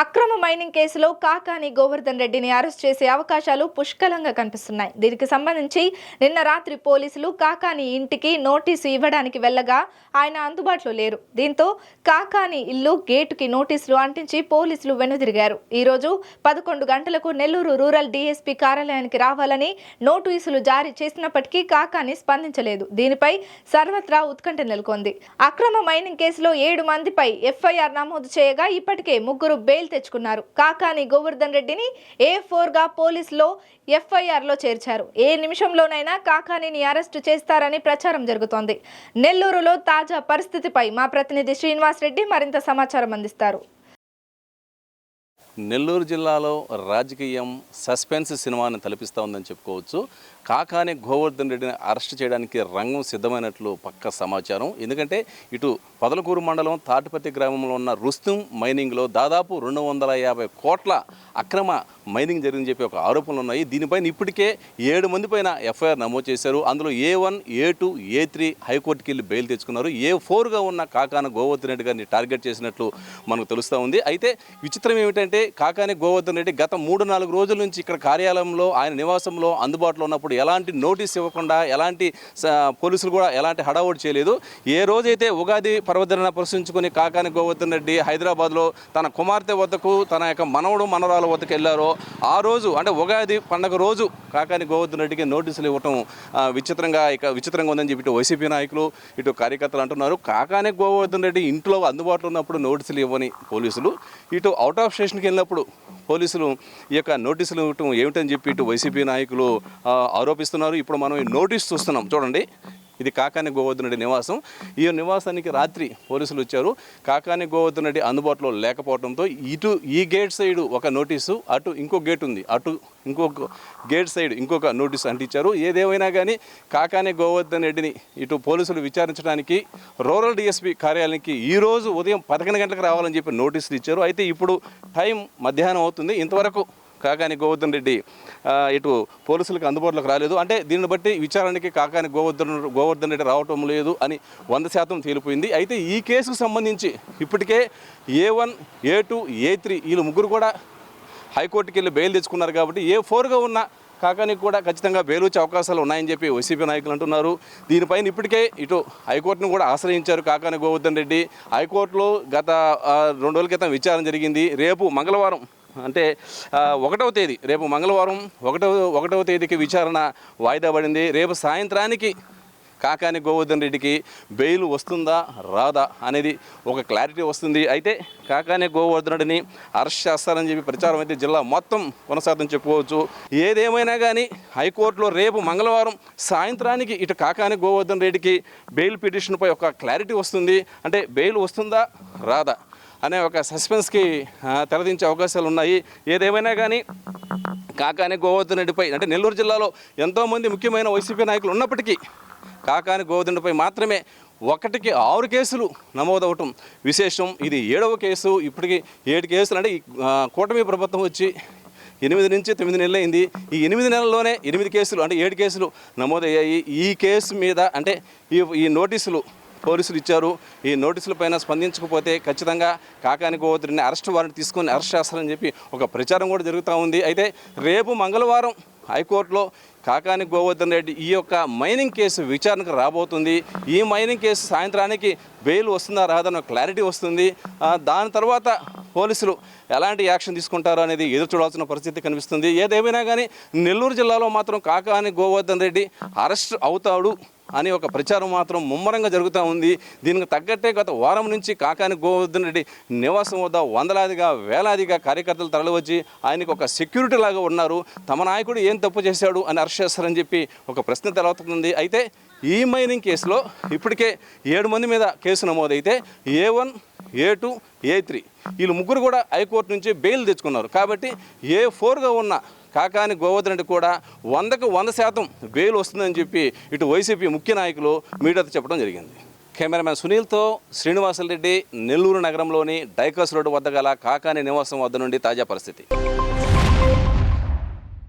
అక్రమ మైనింగ్ కేసులో కాకాని గోవర్ధన్ రెడ్డిని అరెస్ట్ చేసే అవకాశాలు పుష్కలంగా కనిపిస్తున్నాయి. దీనికి సంబంధించి నిన్న రాత్రి పోలీసులు కాకాని ఇంటికి నోటీసు ఇవ్వడానికి వెళ్ళగా ఆయన అందుబాటులో లేరు. దీంతో కాకాని ఇల్లు గేటుకి నోటీసులు అంటించి పోలీసులు వెనుదిరిగారు. ఈరోజు పదకొండు గంటలకు నెల్లూరు రూరల్ డీఎస్పీ కార్యాలయానికి రావాలని నోటీసులు జారీ చేసినప్పటికీ కాకాని స్పందించలేదు. దీనిపై సర్వత్రా ఉత్కంఠ నెలకొంది. అక్రమ మైనింగ్ కేసులో ఏడు మందిపై ఎఫ్ఐఆర్ నమోదు చేయగా ఇప్పటికే ముగ్గురు బెయిల్ తెచ్చుకున్నారు. కాకాని గోవర్ధన్ రెడ్డిని ఏ ఫోర్గా పోలీసులో ఎఫ్ఐఆర్లో చేర్చారు. ఏ నిమిషంలోనైనా కాకానిని అరెస్టు చేస్తారని ప్రచారం జరుగుతోంది. నెల్లూరులో తాజా పరిస్థితిపై మా ప్రతినిధి శ్రీనివాస్ రెడ్డి మరింత సమాచారం అందిస్తారు. నెల్లూరు జిల్లాలో రాజకీయం సస్పెన్స్ సినిమాని తలపిస్తూ ఉందని చెప్పుకోవచ్చు. కాకానే గోవర్ధన్ రెడ్డిని అరెస్ట్ చేయడానికి రంగం సిద్ధమైనట్లు పక్క సమాచారం. ఎందుకంటే ఇటు పొదలకూరు మండలం తాటిపత్తి గ్రామంలో ఉన్న రుస్తుం మైనింగ్లో దాదాపు రెండు వందల యాభై కోట్ల అక్రమ మైనింగ్ జరిగిందని చెప్పి ఒక ఆరోపణలు ఉన్నాయి. దీనిపైన ఇప్పటికే ఏడు మంది పైన ఎఫ్ఐఆర్ నమోదు చేశారు. అందులో A one A two A three హైకోర్టుకి వెళ్ళి బెయిల్ తెచ్చుకున్నారు. ఏ ఫోర్గా ఉన్న కాకాన గోవర్ధన్ రెడ్డి గారిని టార్గెట్ చేసినట్లు మనకు తెలుస్తూ ఉంది. అయితే విచిత్రం ఏమిటంటే కాకాని గోవర్ధన్ రెడ్డి గత మూడు నాలుగు రోజుల నుంచి ఇక్కడ కార్యాలయంలో ఆయన నివాసంలో అందుబాటులో ఉన్నప్పుడు ఎలాంటి నోటీస్ ఇవ్వకుండా ఎలాంటి పోలీసులు కూడా ఎలాంటి హడావుడి చేయలేదు. ఏ రోజైతే ఉగాది పర్వదిన ప్రశ్నించుకుని కాకాని గోవర్ధన్ రెడ్డి హైదరాబాద్లో తన కుమార్తె వద్దకు తన యొక్క మనవడు మనవరాల వద్దకు వెళ్ళారో ఆ రోజు అంటే ఉగాది పండగ రోజు కాకాని గోవర్ధన్ రెడ్డికి నోటీసులు ఇవ్వటం విచిత్రంగా ఇక విచిత్రంగా ఉందని చెప్పి ఇటు వైసీపీ నాయకులు ఇటు కార్యకర్తలు అంటున్నారు. కాకాని గోవర్ధన్ రెడ్డి ఇంట్లో అందుబాటులో ఉన్నప్పుడు నోటీసులు ఇవ్వని పోలీసులు ఇటు అవుట్ ఆఫ్ స్టేషన్కి వెళ్ళినప్పుడు పోలీసులు ఈ యొక్క నోటీసులు ఇవ్వటం ఏమిటని చెప్పి ఇటు వైసీపీ నాయకులు ఆరోపిస్తున్నారు. ఇప్పుడు మనం ఈ నోటీస్ చూస్తున్నాం. చూడండి. ఇది కాకాని గోవర్ధన్ నివాసం. ఈ నివాసానికి రాత్రి పోలీసులు వచ్చారు. కాకాని గోవర్ధన్ రెడ్డి అందుబాటులో లేకపోవడంతో ఇటు ఈ గేట్ సైడ్ ఒక నోటీసు అటు ఇంకో గేట్ ఉంది. అటు ఇంకొక గేట్ సైడ్ ఇంకొక నోటీసు అంటించారు. ఏదేమైనా కానీ కాకాని గోవర్ధన్ రెడ్డిని ఇటు పోలీసులు విచారించడానికి రూరల్ డిఎస్పీ కార్యాలయానికి ఈరోజు ఉదయం పదకొండు గంటలకు రావాలని చెప్పి నోటీసులు ఇచ్చారు. అయితే ఇప్పుడు టైం మధ్యాహ్నం అవుతుంది. ఇంతవరకు కాకాని గోవర్ధన్ రెడ్డి ఇటు పోలీసులకు అందుబాటులోకి రాలేదు. అంటే దీన్ని బట్టి విచారణకి కాకాని గోవర్ధన్ గోవర్ధన్ రెడ్డి రావటం లేదు అని వంద శాతం తేలిపోయింది. అయితే ఈ కేసుకు సంబంధించి ఇప్పటికే A one A two A three వీళ్ళు ముగ్గురు కూడా హైకోర్టుకి వెళ్ళి బెయిల్ తెచ్చుకున్నారు కాబట్టి ఏ ఫోర్గా ఉన్న కాకానికి కూడా ఖచ్చితంగా బెయిల్ వచ్చే అవకాశాలు ఉన్నాయని చెప్పి వైసీపీ నాయకులు అంటున్నారు. దీనిపైన ఇప్పటికే ఇటు హైకోర్టును కూడా ఆశ్రయించారు కాకాని గోవర్ధన్ రెడ్డి. హైకోర్టులో గత రెండు రోజుల క్రితం విచారణ జరిగింది. రేపు మంగళవారం అంటే ఒకటవ తేదీ రేపు మంగళవారం ఒకటవ ఒకటవ తేదీకి విచారణ వాయిదా పడింది. రేపు సాయంత్రానికి కాకాని గోవర్ధన్ రెడ్డికి బెయిల్ వస్తుందా రాదా అనేది ఒక క్లారిటీ వస్తుంది. అయితే కాకాని గోవర్ధన్ రెడ్డిని అరెస్ట్ చేస్తారని చెప్పి ప్రచారం అయితే జిల్లా మొత్తం కొనసాగుతుందని చెప్పుకోవచ్చు. ఏదేమైనా కానీ హైకోర్టులో రేపు మంగళవారం సాయంత్రానికి ఇటు కాకాని గోవర్ధన్ రెడ్డికి బెయిల్ పిటిషన్పై ఒక క్లారిటీ వస్తుంది. అంటే బెయిల్ వస్తుందా రాదా? అనే ఒక సస్పెన్స్కి తెరదించే అవకాశాలు ఉన్నాయి. ఏదేమైనా కానీ కాకాని గోవర్ధన్ రెడ్డిపై అంటే నెల్లూరు జిల్లాలో ఎంతోమంది ముఖ్యమైన వైసీపీ నాయకులు ఉన్నప్పటికీ కాకాని గోవర్ధన్ రెడ్డిపై మాత్రమే ఒకటికి ఆరు కేసులు నమోదవటం విశేషం. ఇది ఏడవ కేసు. ఇప్పటికి ఏడు కేసులు అంటే ఈ కూటమి ప్రభుత్వం వచ్చి ఎనిమిది నుంచి తొమ్మిది నెలలు అయింది. ఈ ఎనిమిది నెలల్లోనే ఎనిమిది కేసులు అంటే ఏడు కేసులు నమోదయ్యాయి. ఈ కేసు మీద అంటే ఈ ఈ నోటీసులు పోలీసులు ఇచ్చారు. ఈ నోటీసుల పైన స్పందించకపోతే ఖచ్చితంగా కాకాని గోవర్ధన్ని అరెస్ట్ వారెంట్ తీసుకొని అరెస్ట్ చేస్తారని చెప్పి ఒక ప్రచారం కూడా జరుగుతూ ఉంది. అయితే రేపు మంగళవారం హైకోర్టులో కాకాని గోవర్ధన్ రెడ్డి ఈ యొక్క మైనింగ్ కేసు విచారణకు రాబోతుంది. ఈ మైనింగ్ కేసు సాయంత్రానికి బెయిల్ వస్తుందా రాదన్న క్లారిటీ వస్తుంది. దాని తర్వాత పోలీసులు ఎలాంటి యాక్షన్ తీసుకుంటారో అనేది ఎదురు చూడాల్సిన పరిస్థితి కనిపిస్తుంది. ఏదేమైనా కానీ నెల్లూరు జిల్లాలో మాత్రం కాకాని గోవర్ధన్ రెడ్డి అరెస్ట్ అవుతాడు. అని ఒక ప్రచారం మాత్రం ముమ్మరంగా జరుగుతూ ఉంది. దీనికి తగ్గట్టే గత వారం నుంచి కాకాని గోవర్ధన్ రెడ్డి నివాసం వద్ద వందలాదిగా వేలాదిగా కార్యకర్తలు తరలివచ్చి ఆయనకు ఒక సెక్యూరిటీ లాగా ఉన్నారు. తమ నాయకుడు ఏం తప్పు చేశాడు అని అరెస్ట్ చెప్పి ఒక ప్రశ్న తెలవుతుంది అయితే ఈ మైనింగ్ కేసులో ఇప్పటికే ఏడు మంది మీద case నమోదైతే A one A two A three వీళ్ళు ముగ్గురు కూడా హైకోర్టు నుంచి బెయిల్ తెచ్చుకున్నారు. కాబట్టి ఏ ఫోర్గా ఉన్న కాకాని గోవర్ధన్ రెడ్డి కూడా వందకు వంద శాతం బెయిల్ వస్తుందని చెప్పి ఇటు వైసీపీ ముఖ్య నాయకులు మీడియాతో చెప్పడం జరిగింది. కెమెరామెన్ సునీల్తో శ్రీనివాసరెడ్డి నెల్లూరు నగరంలోని డైకాస్ రోడ్డు వద్ద గల కాకాని నివాసం వద్ద నుండి తాజా పరిస్థితి.